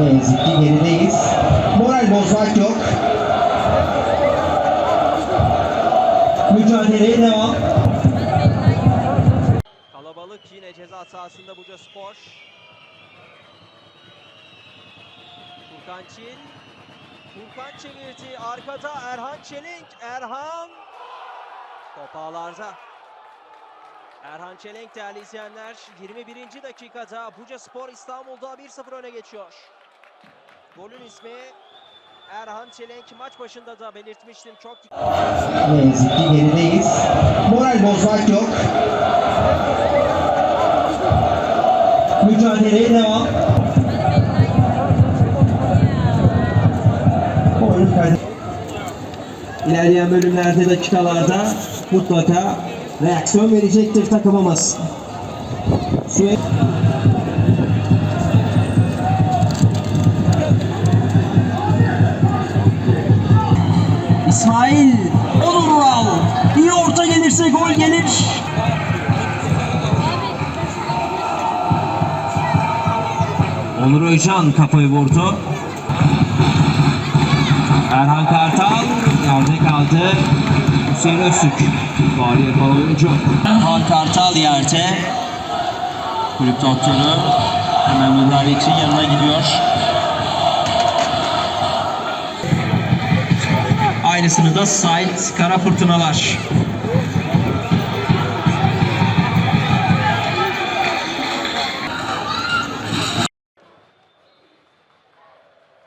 Ne yazık ki gerideyiz. Moral bozmak yok. Mücadeleye devam. Kalabalık yine ceza sahasında Buca Spor. Furkan Çin. Furkan çevirdi. Arkada Erhan Çelenk. Erhan. Top ağlarda. Erhan Çelenk değerli izleyenler 21. dakikada Buca Spor İstanbul'da 1-0 öne geçiyor. Golün ismi Erhan Çelenk maç başında da belirtmiştim. Çok Ne yazık gerideyiz. Moral bozmak yok. Mücadeleye devam. İlerleyen bölümlerde dakikalarda mutlaka reaksiyon verecektir takımımız. Süre... İsmail Onur Ural. İyi orta gelirse gol gelir. Onur Özcan kafayı vurdu. Erhan Kartal yerde kaldı. Hüseyin Öztürk. Faal yapan oyuncu. Erhan Kartal yerde. Kulüp doktoru hemen müdahale için yanına gidiyor. Aynısını da Sait Kara Fırtınalar.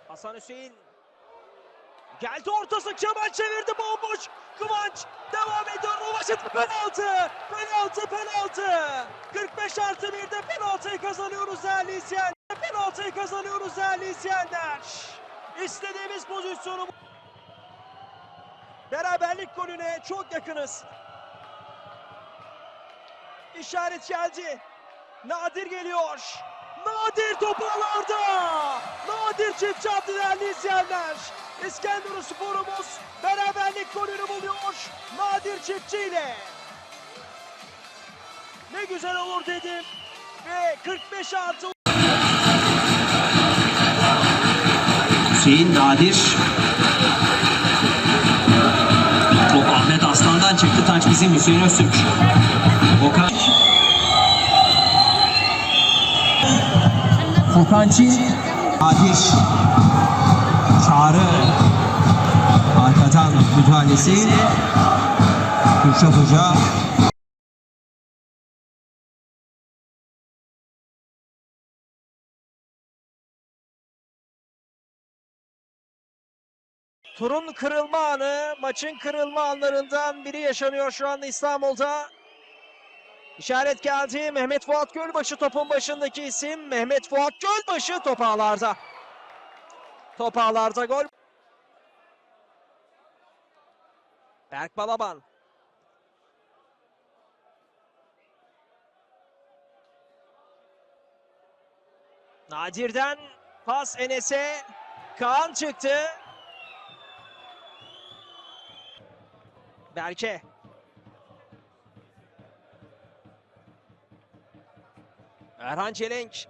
Hasan Hüseyin geldi ortası Kemal çevirdi bomboş Kıvanç devam ediyor Ulaşıt penaltı penaltı penaltı 45 artı 1'de penaltıyı kazanıyoruz değerli izleyenler penaltıyı kazanıyoruz değerli izleyenler İstediğimiz pozisyonu. Beraberlik golüne çok yakınız İşaret geldi Nadir geliyor Nadir topu ağlarda. Nadir çiftçi attı değerli izleyenler. İskenderun sporumuz beraberlik golünü buluyor. Nadir çiftçi. Ne güzel olur dedim. Ve 45 artı Hüseyin Nadir. Çıktı. Taç bizim Hüseyin Öztürk. Okan. Furkan Çin. Nadir. Çağrı. Arkadan müdahalesi. Kürşat Hoca. Turun kırılma anı, maçın kırılma anlarından biri yaşanıyor şu anda İstanbul'da. İşaret geldi. Mehmet Fuat Gölbaşı topun başındaki isim. Mehmet Fuat Gölbaşı top ağlarda. Top ağlarda gol. Berk Balaban. Nadir'den pas Enes'e. Kaan çıktı. Berke. Erhan Çelenk.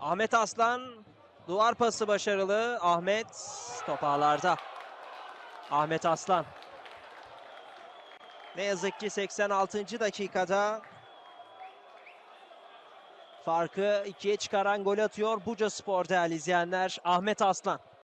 Ahmet Aslan. Duvar pası başarılı. Ahmet top ağlarda. Ahmet Aslan. Ne yazık ki 86. dakikada farkı ikiye çıkaran gol atıyor Buca Spor değerli izleyenler. Ahmet Aslan.